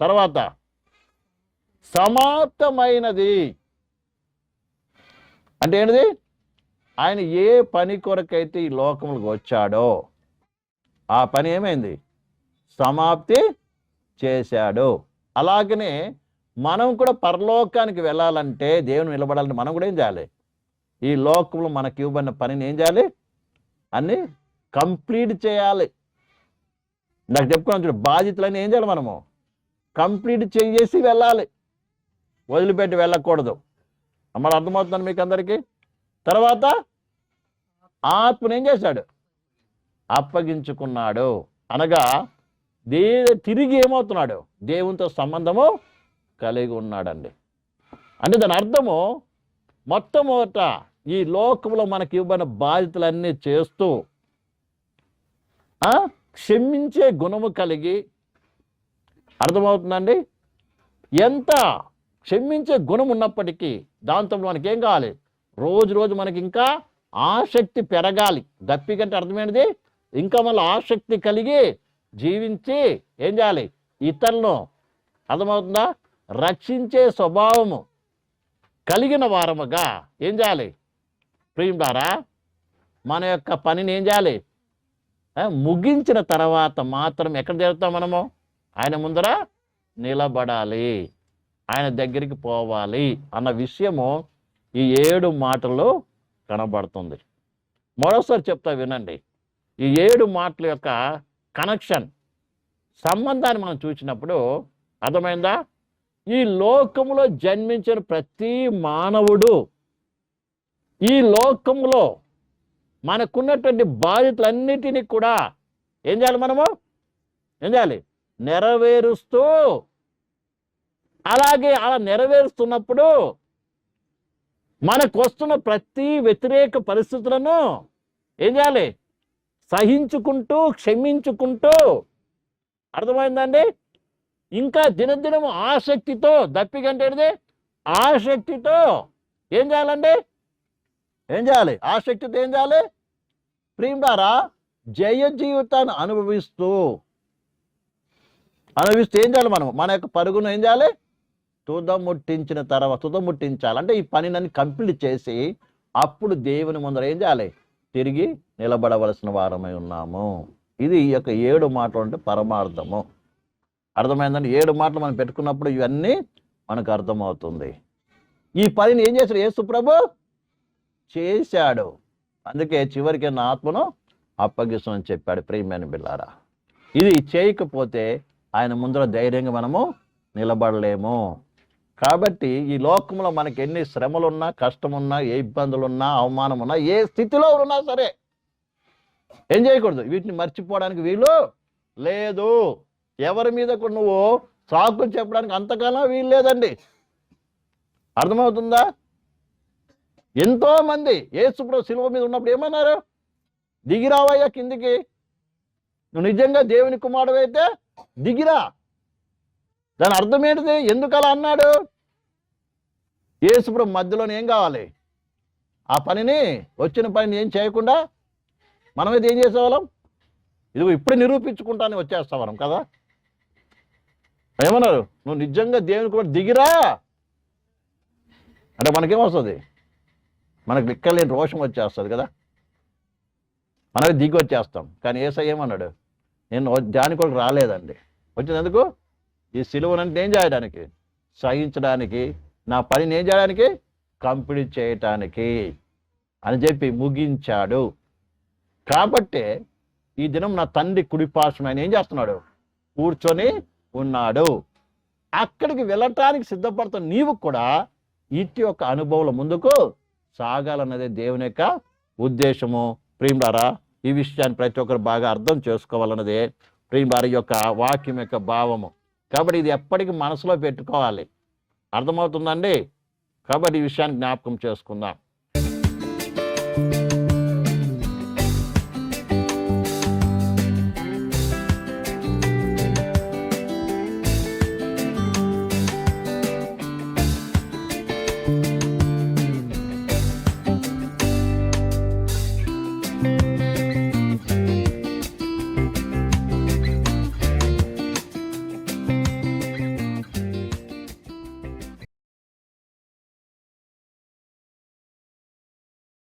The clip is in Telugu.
తర్వాత సమాప్తమైనది. అంటే ఏంటిది? ఆయన ఏ పని కొరకైతే ఈ లోకములకు వచ్చాడో ఆ పని ఏమైంది? సమాప్తి చేశాడు. అలాగనే మనం కూడా పరలోకానికి వెళ్ళాలంటే దేవుని నిలబడాలంటే మనం కూడా ఏం చేయాలి? ఈ లోకంలో మనకి ఇవ్వబడిన పనిని ఏం చేయాలి? అన్ని కంప్లీట్ చేయాలి. నాకు చెప్పుకున్నాను చూడు బాధ్యతలన్నీ ఏం చేయాలి మనము? కంప్లీట్ చేసి వెళ్ళాలి. వదిలిపెట్టి వెళ్ళకూడదు. అమ్మ అర్థమవుతున్నాను మీకు అందరికీ తర్వాత ఆత్మను ఏం చేశాడు? అప్పగించుకున్నాడు. అనగా దే తిరిగి ఏమవుతున్నాడు? దేవునితో సంబంధము కలిగి ఉన్నాడండి. అంటే దాని అర్థము మొట్టమొదట ఈ లోకంలో మనకి ఇవ్వబడిన బాధ్యతలన్నీ చేస్తూ క్షమించే గుణము కలిగి అర్థమవుతుందండి? ఎంత క్షమించే గుణం ఉన్నప్పటికీ దాంతో మనకి ఏం కావాలి? రోజు రోజు మనకి ఇంకా ఆసక్తి పెరగాలి. దప్పి కంటే అర్థమైనది? ఇంకా మళ్ళీ ఆసక్తి కలిగి జీవించి ఏం చేయాలి? ఇతరులను అర్థమవుతుందా? రక్షించే స్వభావము కలిగిన వారముగా ఏం చేయాలి? ప్రియుడారా మన యొక్క పనిని ఏం చేయాలి? ముగించిన తర్వాత మాత్రం ఎక్కడ చేరుతాం మనము? ఆయన ముందర నిలబడాలి. ఆయన దగ్గరికి పోవాలి అన్న విషయము ఈ ఏడు మాటల్లో కనబడుతుంది. మరోసారి చెప్తా వినండి. ఈ ఏడు మాటల యొక్క కనెక్షన్ సంబంధాన్ని మనం చూసినప్పుడు అర్థమైందా? ఈ లోకములో జన్మించిన ప్రతి మానవుడు ఈ లోకంలో మనకున్నటువంటి బాధ్యతలన్నిటినీ కూడా ఏం చేయాలి మనము? ఏం చేయాలి? నెరవేరుస్తూ అలాగే అలా నెరవేరుస్తున్నప్పుడు మనకు వస్తున్న ప్రతి వ్యతిరేక పరిస్థితులను ఏం చేయాలి? సహించుకుంటూ క్షమించుకుంటూ. అర్థమైందండి? ఇంకా దినదినము ఆసక్తితో దప్పికంటేది ఆసక్తితో ఏం చేయాలండి? ఏం చేయాలి? ఆసక్తితో ఏం చేయాలి? ప్రియుడారా జయ జీవితాన్ని అనుభవిస్తూ అనుభవిస్తూ ఏం చేయాలి మనం? మన యొక్క పరుగును ఏం చేయాలి? తుదముట్టించిన తర్వాత తుదముట్టించాలి అంటే ఈ పనినని కంప్లీట్ చేసి అప్పుడు దేవుని ముందర ఏం చేయాలి? తిరిగి నిలబడవలసిన వారమై ఉన్నాము. ఇది ఈ యొక్క ఏడు మాటలు అంటే పరమార్థము. అర్థమైందని ఏడు మాటలు మనం పెట్టుకున్నప్పుడు ఇవన్నీ మనకు అర్థమవుతుంది. ఈ పనిని ఏం చేశాడు యేసు ప్రభు? చేశాడు. అందుకే చివరికి నా ఆత్మను అప్పగిస్తామని చెప్పాడు ప్రియమైన బిల్లారా ఇది చేయకపోతే ఆయన ముందర ధైర్యంగా మనము నిలబడలేము. కాబట్టి ఈ లోకంలో మనకి ఎన్ని శ్రమలున్నా కష్టమున్నా ఏ ఇబ్బందులున్నా అవమానం ఉన్నా ఏ స్థితిలో ఉన్నా సరే ఏం చేయకూడదు. వీటిని మర్చిపోవడానికి వీలు లేదు. ఎవరి మీద నువ్వు సాకులు చెప్పడానికి అంతకాలం వీలు లేదండి. అర్థమవుతుందా? ఎంతోమంది ఏసుప్రభు శిలువ మీద ఉన్నప్పుడు ఏమన్నారు? దిగిరావయ్యా కిందికి. నువ్వు నిజంగా దేవుని కుమారుడు అయితే దిగిరా. దాని అర్థం ఏంటిది ఎందుకు అలా అన్నాడు? యేసుప్రభు మధ్యలోనే ఏం కావాలి? ఆ పనిని వచ్చిన పనిని ఏం చేయకుండా మనమైతే ఏం చేసేవాళ్ళం? ఇదిగో ఇప్పుడే నిరూపించుకుంటానే వచ్చేస్తాం కదా? ఏమన్నారు? నువ్వు నిజంగా దేవుని కూడా దిగిరా? అంటే మనకేమొస్తుంది మనకు లెక్కలేని రోషం వచ్చేస్తుంది కదా? మనమే దిగి వచ్చేస్తాం. కానీ ఏసై ఏమన్నాడు? నేను దానికి దాని కొరకు రాలేదండి. వచ్చినందుకు ఈ సిలువను ఏం చేయడానికి సహించడానికి నా పనిని ఏం చేయడానికి కంప్లీట్ చేయటానికి అని చెప్పి ముగించాడు. కాబట్టి ఈ దినం నా తండ్రి కుడిపార్శ్వం ఆయన ఏం చేస్తున్నాడు? కూర్చొని ఉన్నాడు. అక్కడికి వెళ్ళటానికి సిద్ధపడుతున్న నీవు కూడా ఇటు యొక్క అనుభవం ముందుకు సాగాలన్నదే దేవుని యొక్క ఉద్దేశము. ప్రియులారా ఈ విషయాన్ని ప్రతి ఒక్కరు బాగా అర్థం చేసుకోవాలన్నదే ప్రియులారి యొక్క వాక్యం యొక్క భావము. కాబట్టి ఇది ఎప్పటికీ మనసులో పెట్టుకోవాలి. అర్థమవుతుందండి? కాబట్టి ఈ విషయాన్ని జ్ఞాపకం చేసుకుందాం.